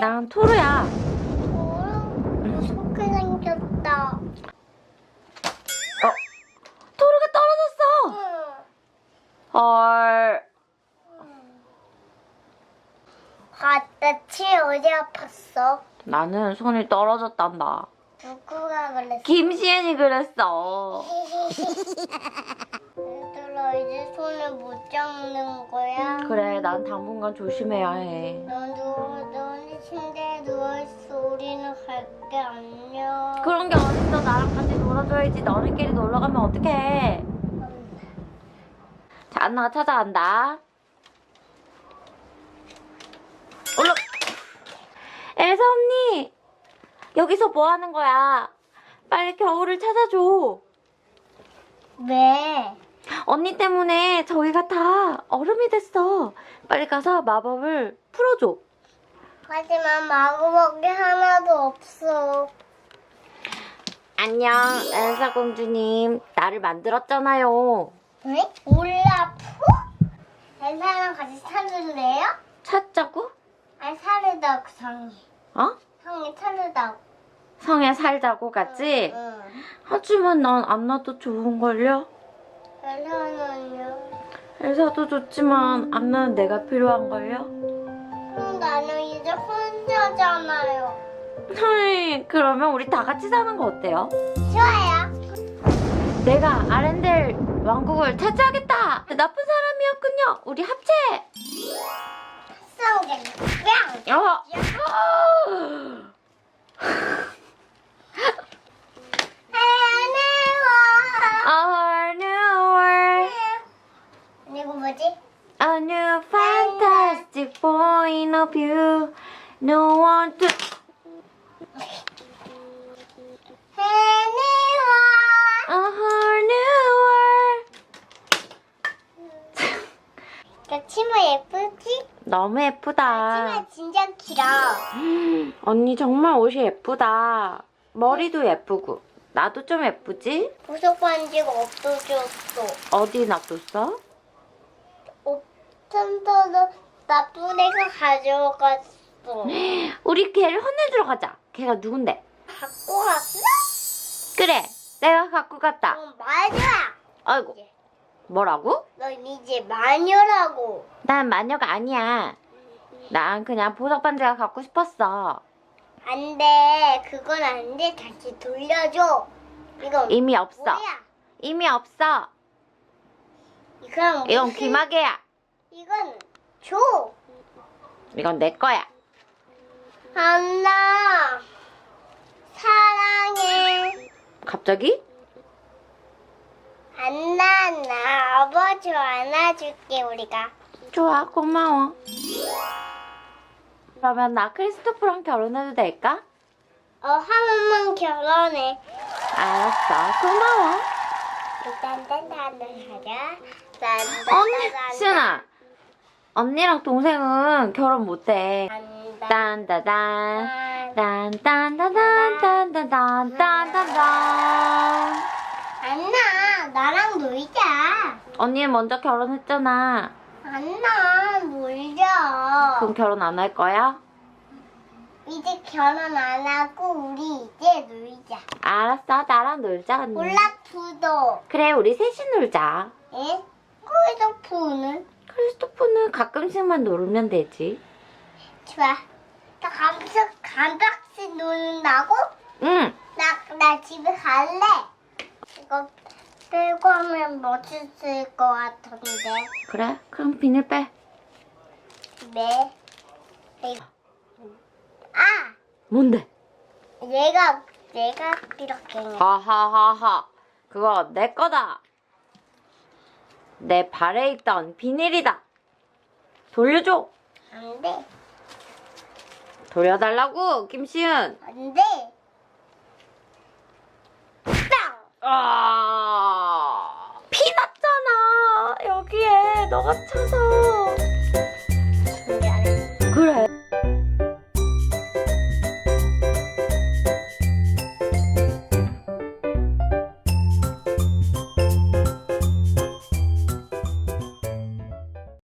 난 토르야. 오, 무섭게 생겼다. 토르가 떨어졌어. 응. 헐. 아따, 치 어디 아팠어? 나는 손이 떨어졌단다. 누구가 그랬어? 김시은이 그랬어. 얘들아, 이제 손을 못 잡는 거야? 그래, 난 당분간 조심해야 해. 너 누워, 너네 침대에 누워있어. 우리는 갈게, 안녕. 그런 게 어딨어. 나랑 같이 놀아줘야지. 너네끼리 놀러 가면 어떡해. 자, 안나가 찾아간다. 올라. 엘사 언니! 여기서 뭐 하는 거야? 빨리 겨울을 찾아줘. 왜? 언니 때문에 저희가 다 얼음이 됐어. 빨리 가서 마법을 풀어줘. 하지만 마구먹이 하나도 없어. 안녕, 엘사 공주님. 나를 만들었잖아요. 왜? 올라프? 엘사랑 같이 살을래요? 찾자고? 아니, 살르다고, 성이. 어? 성이 살르다고. 성에 살자고 같이? 응. 하지만 난 안나도 좋은걸요? 엘사는요? 엘사도 좋지만 안나는 내가 필요한걸요? 나는 이제 혼자잖아요. 헐, 그러면 우리 다 같이 사는 거 어때요? 좋아요. 내가 아렌델 왕국을 차지하겠다! 나쁜 사람이었군요! 우리 합체! 성경, 뿅! 어! 해내와. A new world, 이거 뭐지? a new fantastic of view. No one to. A whole new world. 그 치마 예쁘지? 너무 예쁘다. 치마 진짜 길어. 음, 언니 정말 옷이 예쁘다. 머리도 예쁘고. 나도 좀 예쁘지? 보석 반지가 없어졌어. 어디 놔뒀어? 옵템터도 나쁜 애가 가져갔어. 우리 걔를 혼내주러 가자. 걔가 누군데? 갖고 갔어? 그래, 내가 갖고 갔다. 어, 마녀야. 아이고, 뭐라고? 넌 이제 마녀라고. 난 마녀가 아니야. 난 그냥 보석 반지가 갖고 싶었어. 안 돼. 그건 안 돼. 다시 돌려줘. 이건 이미 없어. 뭐야? 이미 없어. 이건 이건 무슨- 귀마개야. 이건 줘. 이건 내 거야. 안나. 사랑해. 갑자기? 안나, 나 아버지 안아줄게, 우리가. 좋아, 고마워. 그러면 나 크리스토프랑 결혼해도 될까? 어, 한 번만 결혼해. 알았어, 고마워. 딴딴딴딴 하자. 언니, 시은아. 언니랑 동생은 결혼 못해. 딴딴. 딴따단. 딴딴따단, 딴딴딴딴딴딴. 안나, 나랑 놀자. 언니는 먼저 결혼했잖아. 안나, 놀자. 그럼 결혼 안 할 거야? 이제 결혼 안 하고 우리 이제 놀자. 알았어, 나랑 놀자, 언니. 올라프도. 그래, 우리 셋이 놀자. 예? 거기서 푸는? 크리스토프는 가끔씩만 놀면 되지. 좋아. 나 감석 감박씩 놀는다고? 응. 나, 나 집에 갈래. 이거 빼고 하면 멋있을 것 같은데. 그래, 그럼 비닐 빼. 네. 이- 아! 뭔데? 얘가, 얘가 이렇게 해. 하하하하. 그거 내 거다. 내 발에 있던 비닐이다. 돌려줘. 안 돼. 돌려달라고, 김시은. 안 돼. 땅! 아, 피 났잖아. 여기에 너가 차서.